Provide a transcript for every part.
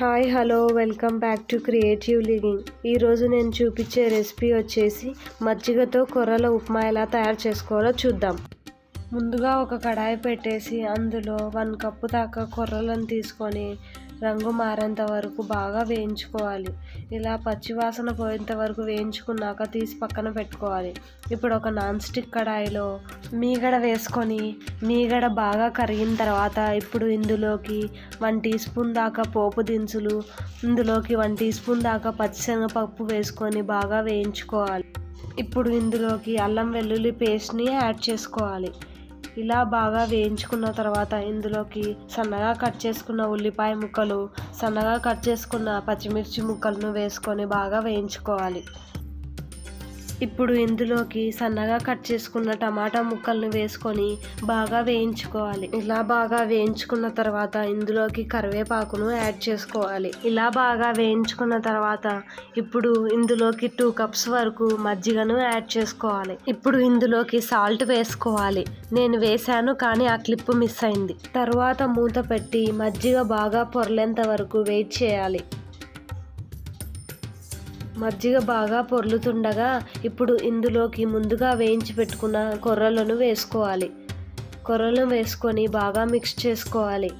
Hi hello welcome back to creative living. ఈరోజు నేను చూపించే రెసిపీ వచ్చేసి మజ్జిగతో కొర్రల ఉప్మా ఎలా తయారు చేసుకోవాలో చూద్దాం. ముందుగా ఒక కడాయి పెట్టేసి అందులో వన్ కప్పు దాకా కొర్రలను తీసుకొని రంగు మారేంత వరకు బాగా వేయించుకోవాలి. ఇలా పచ్చివాసన పోయేంత వరకు వేయించుకున్నాక తీసి పక్కన పెట్టుకోవాలి. ఇప్పుడు ఒక నాన్ స్టిక్ కడాయిలో మీగడ వేసుకొని మీగడ బాగా కరిగిన తర్వాత ఇప్పుడు ఇందులోకి వన్ టీ స్పూన్ దాకా పోపు దినుసులు ఇందులోకి వన్ టీ స్పూన్ దాకా పచ్చిశనగపప్పు వేసుకొని బాగా వేయించుకోవాలి. ఇప్పుడు ఇందులోకి అల్లం వెల్లుల్లి పేస్ట్ని యాడ్ చేసుకోవాలి. ఇలా బాగా వేయించుకున్న తర్వాత ఇందులోకి సన్నగా కట్ చేసుకున్న ఉల్లిపాయ ముక్కలు సన్నగా కట్ చేసుకున్న పచ్చిమిర్చి ముక్కలను వేసుకొని బాగా వేయించుకోవాలి. ఇప్పుడు ఇందులోకి సన్నగా కట్ చేసుకున్న టమాటా ముక్కలను వేసుకొని బాగా వేయించుకోవాలి. ఇలా బాగా వేయించుకున్న తర్వాత ఇందులోకి కరివేపాకును యాడ్ చేసుకోవాలి. ఇలా బాగా వేయించుకున్న తర్వాత ఇప్పుడు ఇందులోకి టూ కప్స్ వరకు మజ్జిగను యాడ్ చేసుకోవాలి. ఇప్పుడు ఇందులోకి సాల్ట్ వేసుకోవాలి. నేను వేసాను కానీ ఆ క్లిప్ మిస్ అయింది. తర్వాత మూత పెట్టి మజ్జిగ బాగా పొరలేంత వరకు వెయిట్ చేయాలి. మజ్జిగ బాగా పొర్లుతుండగా ఇప్పుడు ఇందులోకి ముందుగా వేయించి పెట్టుకున్న కొర్రలను వేసుకోవాలి. కొర్రలను వేసుకొని బాగా మిక్స్ చేసుకోవాలి.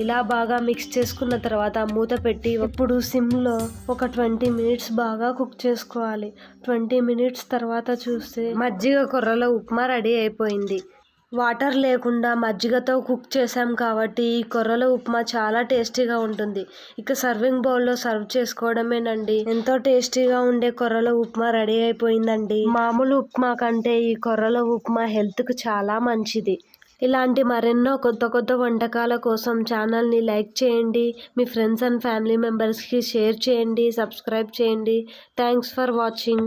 ఇలా బాగా మిక్స్ చేసుకున్న తర్వాత మూత పెట్టి ఇప్పుడు సిమ్లో ఒక ట్వంటీ మినిట్స్ బాగా కుక్ చేసుకోవాలి. ట్వంటీ మినిట్స్ తర్వాత చూస్తే మజ్జిగ కొర్రలో ఉప్మా రెడీ అయిపోయింది. వాటర్ లేకుండా మజ్జిగతో కుక్ చేసాం కాబట్టి ఈ కొర్రల ఉప్మా చాలా టేస్టీగా ఉంటుంది. ఇక సర్వింగ్ బౌల్లో సర్వ్ చేసుకోవడమేనండి. ఎంతో టేస్టీగా ఉండే కొర్రల ఉప్మా రెడీ అయిపోయిందండి. మామూలు ఉప్మా కంటే ఈ కొర్రల ఉప్మా హెల్త్కు చాలా మంచిది. ఇలాంటి మరెన్నో కొత్త కొత్త వంటకాల కోసం ఛానల్ని లైక్ చేయండి. మీ ఫ్రెండ్స్ అండ్ ఫ్యామిలీ మెంబర్స్కి షేర్ చేయండి. సబ్స్క్రైబ్ చేయండి. Thanks for watching.